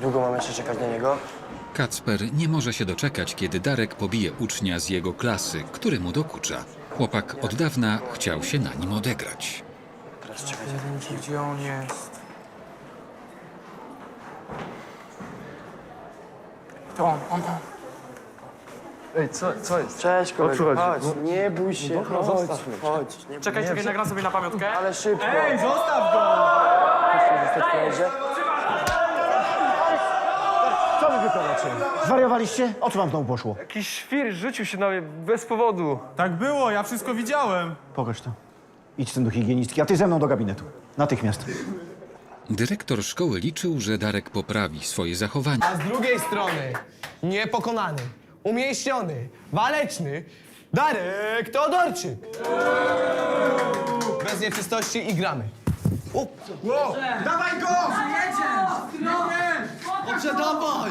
Długo mam jeszcze czekać na niego? Kacper nie może się doczekać, kiedy Darek pobije ucznia z jego klasy, który mu dokucza. Chłopak od dawna chciał się na nim odegrać. Teraz czekać. Gdzie on jest? To on, on, on. Ej, co, co jest? Cześć kolego, O co chodź. Nie bój się, dobra, chodź, zostaw mnie. chodź. Nie Czekaj, czekaj, nagram sobie na pamiątkę. Ale szybko. Ej, zostaw go! Co wy wyprawiacie? Zwariowaliście? O co wam znowu poszło? Jakiś świr rzucił się na mnie bez powodu. Tak było, ja wszystko widziałem. Pokaż to. Idź ten do higienistki, a ty ze mną do gabinetu. Natychmiast. Dyrektor szkoły liczył, że Darek poprawi swoje zachowanie. A z drugiej strony niepokonany, umieściony, waleczny Darek Teodorczyk. Bez nieczystości i gramy. Dawaj go! Dobrze, dawaj!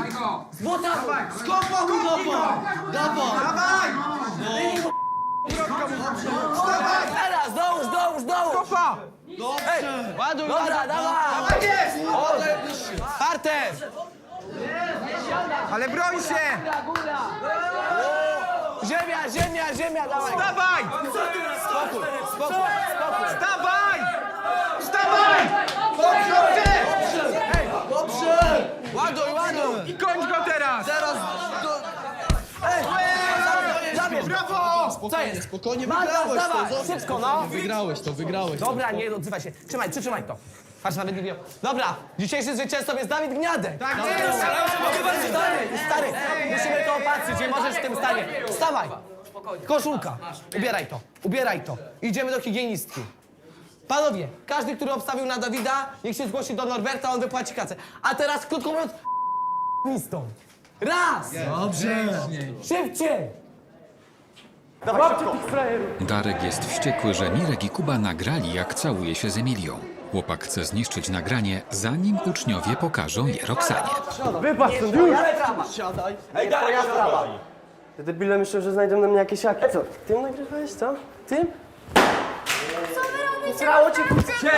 Złota! Skopa mu dawaj! Dawaj! Dawaj! Teraz, dołóż, dołóż, dołóż! Kopa! Ej, ładuj, Dobra, dawaj! Tak jest! Parter! Ale broń się! Ziemia, ziemia, ziemia, dawaj! Dawaj! Spokój, spokój, spokój! Wstawaj! Dobrze! Ej, dobrze! Ładuj, ładuj! I kończ go teraz! Teraz... Do... Ej! Zabierz! Brawo! Co jest? Spokojnie, wygrałeś to. Szybko, no. Wygrałeś to, wygrałeś Dobra, nie odzywaj się. Trzymaj, przytrzymaj to. Patrz, nawet nie wiem. Dobra, dzisiejszy zwycięzcą jest Dawid Gniadek. Tak Dobra. jest! Stary, stary, musimy to opatrzyć, nie możesz w tym stanie. Wstawaj. Koszulka. Ubieraj to, ubieraj to. Idziemy do higienistki. Panowie, każdy, który obstawił na Dawida, niech się zgłosi do Norberta, on wypłaci kasę. A teraz, krótko mówiąc, mi stąd. Raz! Dobrze. Szybciej! Darek jest wściekły, że Mirek i Kuba nagrali, jak całuje się z Emilią. Chłopak chce zniszczyć nagranie, zanim uczniowie pokażą je Roxanie. Wypadł stąd już! Te debile myślą, że znajdą na mnie jakieś jaki. Co? Tym nagrywałeś, co? Tym? Co wy? Srało cię, kurczę!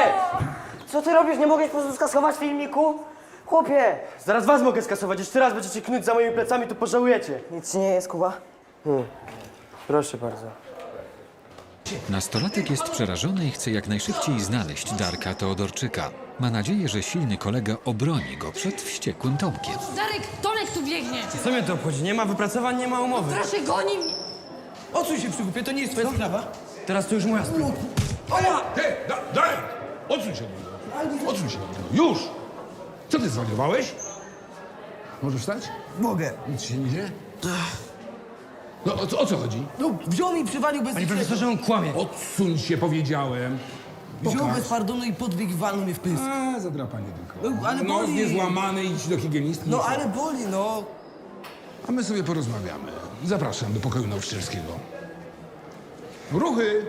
Co ty robisz? Nie mogę po prostu skasować filmiku? Chłopie! Zaraz was mogę skasować. Jeszcze raz będziecie knuć za moimi plecami, to pożałujecie. Nic ci nie jest, Kuba? Hmm. Proszę bardzo. Nastolatek jest przerażony i chce jak najszybciej znaleźć Darka Teodorczyka. Ma nadzieję, że silny kolega obroni go przed wściekłym Tomkiem. Darek, Tomek tu biegnie! Co mnie to obchodzi? Nie ma wypracowań, nie ma umowy. Proszę, goni mnie! Odsuń się, przygupie, to nie jest twoja sprawa. Teraz to już moja sprawa. Ty, da, Darek! Odsuń się od niego. Odsuń się od niego. Już! Co ty zwariowałeś? Możesz stać? Mogę. Nic się nie dzieje? No o, co- o co chodzi? No, wziął mi, przywalił bez... Panie profesorze, on kłamie. Odsuń się, powiedziałem. Wziął Pokaż. bez pardonu i podbiegł i walnął mnie w pysk. A, zadrapanie tylko. No, ale Nos boli. niezłamany, idź do higienistki. No, ale boli, no. A my sobie porozmawiamy. Zapraszam do pokoju nauczycielskiego. Ruchy!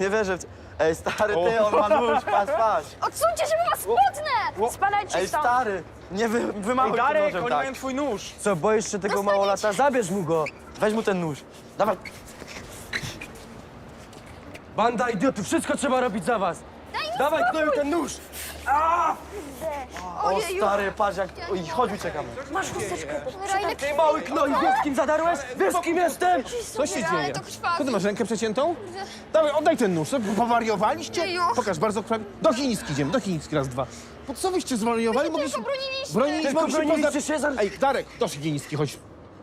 Nie wierzę w to. Ej, stary, ty, on ma nóż, patrz, patrz. Odsuńcie się, bo was spotnę! Spadajcie Ej, stąd! stary, nie wy, wymachuj tym Darek, nożem oni tak. mają twój nóż. Co, boisz się tego małolata? Zabierz mu go. Weź mu ten nóż. Dawaj. Banda idiotów, wszystko trzeba robić za was. Dawaj, knoju ten nóż. O, stary, patrz jak... Oj, chodź, uciekamy. Masz chusteczkę. Rajnek, Ty mały knoju, wiesz kim zadarłeś? Wiesz kim jestem? co się dzieje? To krwawi. Co ty masz rękę przeciętą? Dawaj, oddaj ten nóż. Co, Powariowaliście? Jeju. Pokaż, bardzo krwawi. Do chiński idziemy, do chiński raz, dwa. Po co wyście zwariowali? My się tylko broniliśmy. Broniliśmy, Tylko broniliście poza- się za- Ej, Darek, do higienistki, chodź.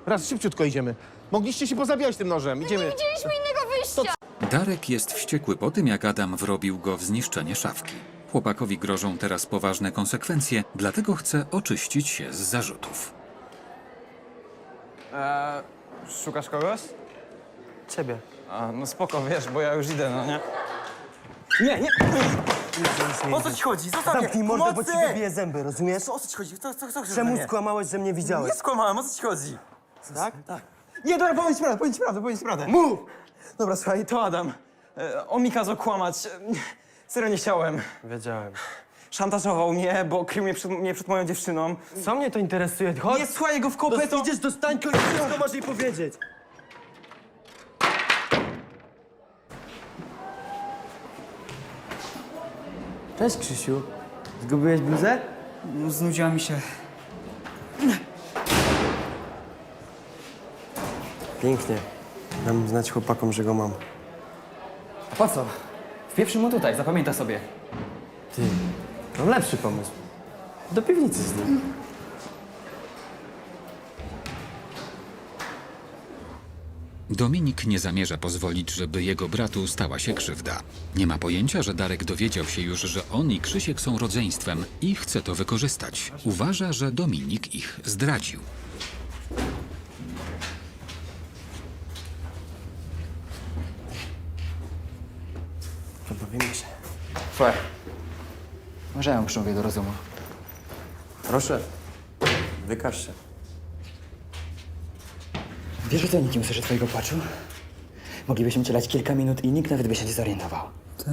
Raz, szybciutko idziemy. Mogliście się pozabijać tym nożem, Nie idziemy. widzieliśmy innego wyjścia. Darek jest wściekły po tym, jak Adam wrobił go w zniszczenie szafki. Chłopakowi grożą teraz poważne konsekwencje, dlatego chce oczyścić się z zarzutów. Szukasz kogoś? Ciebie. A, no spoko, wiesz, bo ja już idę, no nie? Nie, nie. O co ci chodzi? Zostaw Zamknij mordę, bo ci wybiję zęby, rozumiesz? O co ci chodzi? Co, co, co chcesz Czemu mnie? skłamałeś, że mnie widziałeś? Nie skłamałem, o co ci chodzi? Tak? Tak. Nie, dobra, powiedz prawdę, powiedz prawdę, powiedz prawdę. Mów! Dobra, słuchaj, to Adam. E, On mi kazał kłamać. E, Serio nie chciałem. Wiedziałem. Szantażował mnie, bo krył mnie przed, mnie przed moją dziewczyną. Co mnie to interesuje? Chodź. Nie słuchaj go w kopę, to to... idziesz do Stańko i wszystko masz jej powiedzieć. Cześć Krzysiu. Zgubiłeś bluzę? No, znudziła mi się. Pięknie. Dam znać chłopakom, że go mam. A po co? Wpieprzy mu tutaj, zapamięta sobie. Ty, mam lepszy pomysł. Do piwnicy z nim. Dominik nie zamierza pozwolić, żeby jego bratu stała się krzywda. Nie ma pojęcia, że Darek dowiedział się już, że on i Krzysiek są rodzeństwem i chce to wykorzystać. Uważa, że Dominik ich zdradził. Się. Słuchaj. Może ja ją przemówię do rozumu. Proszę. Wykaż się. Wiesz, że to nikt nie usłyszy twojego płaczu? Moglibyśmy cię lać kilka minut i nikt nawet by się nie zorientował. Tak.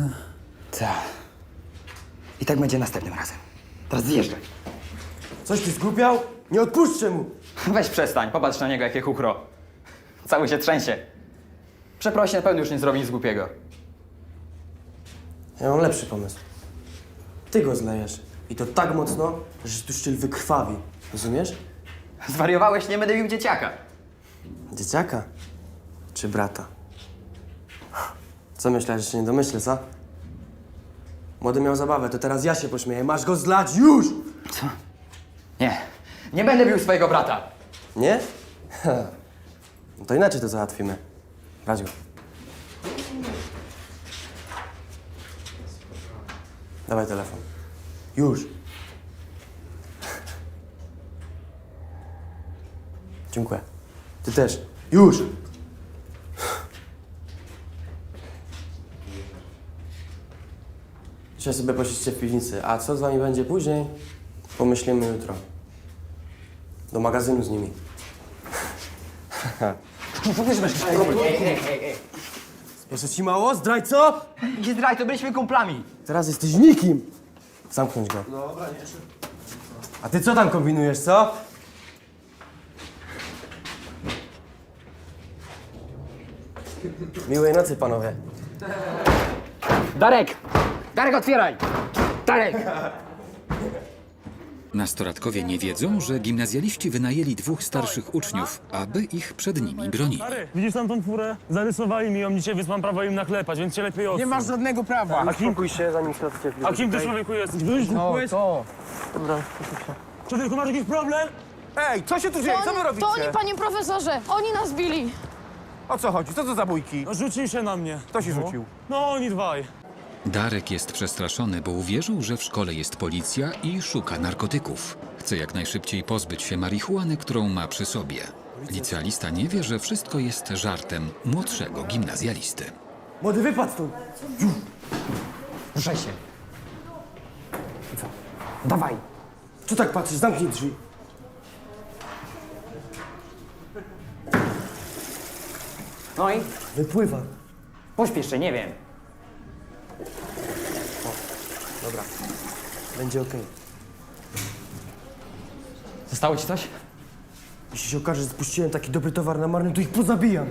Tak. I tak będzie następnym razem. Teraz zjeżdżaj. Coś ty zgłupiał? Nie odpuszczę mu! Weź przestań, popatrz na niego, jakie chuchro. Cały się trzęsie. Przeprosi, na pewno już nie zrobi nic głupiego. Ja mam lepszy pomysł. Ty go zlejesz. I to tak mocno, że się tu szczyl wykrwawi. Rozumiesz? Zwariowałeś, nie będę bił dzieciaka. Dzieciaka? Czy brata? Co myślałeś, że się nie domyślę, co? Młody miał zabawę, to teraz ja się pośmieję. Masz go zlać już! Nie, nie będę bił swojego brata. Nie? No to inaczej to załatwimy. Brać go. Dawaj telefon. Już. Dziękuję. Ty też. Już. Dzisiaj sobie posiedźcie w piwnicy. A co z wami będzie później? Pomyślimy jutro. Do magazynu z nimi. Jeszcze ci mało? Zdrajco? Gdzie zdraj, to byliśmy kumplami. Teraz jesteś nikim. Zamknąć go. Dobra, nie. A ty co tam kombinujesz, co? Miłej nocy, panowie. Darek! Darek, otwieraj! Darek! Nastolatkowie nie wiedzą, że gimnazjaliści wynajęli dwóch starszych uczniów, aby ich przed nimi bronili. Stary, widzisz tam tą furę? Zarysowali mi ją dzisiaj, więc mam prawo im naklepać, więc cię lepiej odsuń. Nie masz żadnego prawa. A kim, Spokój się, zanim się odciepli. a kim ty człowieku jesteś? Byłeś No, to. Człowieku, masz jakiś problem? Ej, co się tu dzieje? Co wy robicie? To oni, panie profesorze, oni nas bili. O co chodzi? Co to za bójki? No, rzucili się na mnie. Kto się rzucił? No, oni dwaj. Darek jest przestraszony, bo uwierzył, że w szkole jest policja i szuka narkotyków. Chce jak najszybciej pozbyć się marihuany, którą ma przy sobie. Licealista nie wie, że wszystko jest żartem młodszego gimnazjalisty. Młody, wypadł tu. Ruszaj się. Dawaj. Co tak patrzysz? Zamknij drzwi. No i Wypływa. pośpiesz się, nie wiem. Dobra. Będzie okej. Zostało ci coś? Jeśli się okaże, że spuściłem taki dobry towar na marny, to ich pozabijam.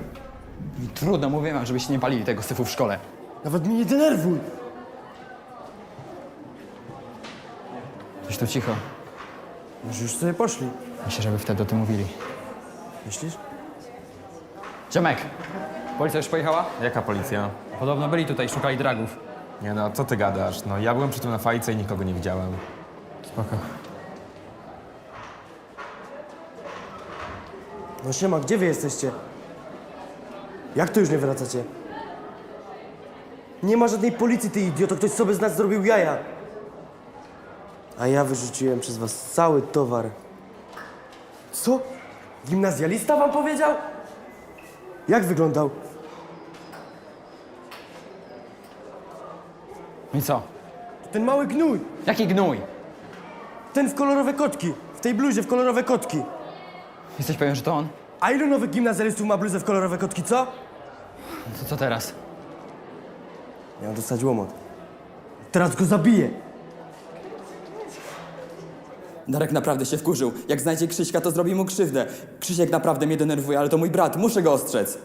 Trudno, mówię wam, żebyście nie palili tego syfu w szkole. Nawet mnie nie denerwuj. Coś tu cicho. Może już sobie poszli. Myślę, żeby wtedy o tym mówili. Myślisz? Ziomek, policja już pojechała? Jaka policja? Podobno byli tutaj, szukali dragów. Nie no, co ty gadasz? No ja byłem przy tym na fajce i nikogo nie widziałem. Spoko. No siema, gdzie wy jesteście? Jak to już nie wracacie? Nie ma żadnej policji, ty idioto. Ktoś sobie z nas zrobił jaja. A ja wyrzuciłem przez was cały towar. Co? Gimnazjalista wam powiedział? Jak wyglądał? I co? Ten mały gnój. Jaki gnój? Ten w kolorowe kotki. W tej bluzie w kolorowe kotki. Jesteś pewien, że to on? A ilu nowych gimnazjalistów ma bluzę w kolorowe kotki, co? To co teraz? Miał dostać łomot. Teraz go zabiję. Darek naprawdę się wkurzył. Jak znajdzie Krzyśka, to zrobi mu krzywdę. Krzysiek naprawdę mnie denerwuje, ale to mój brat, muszę go ostrzec.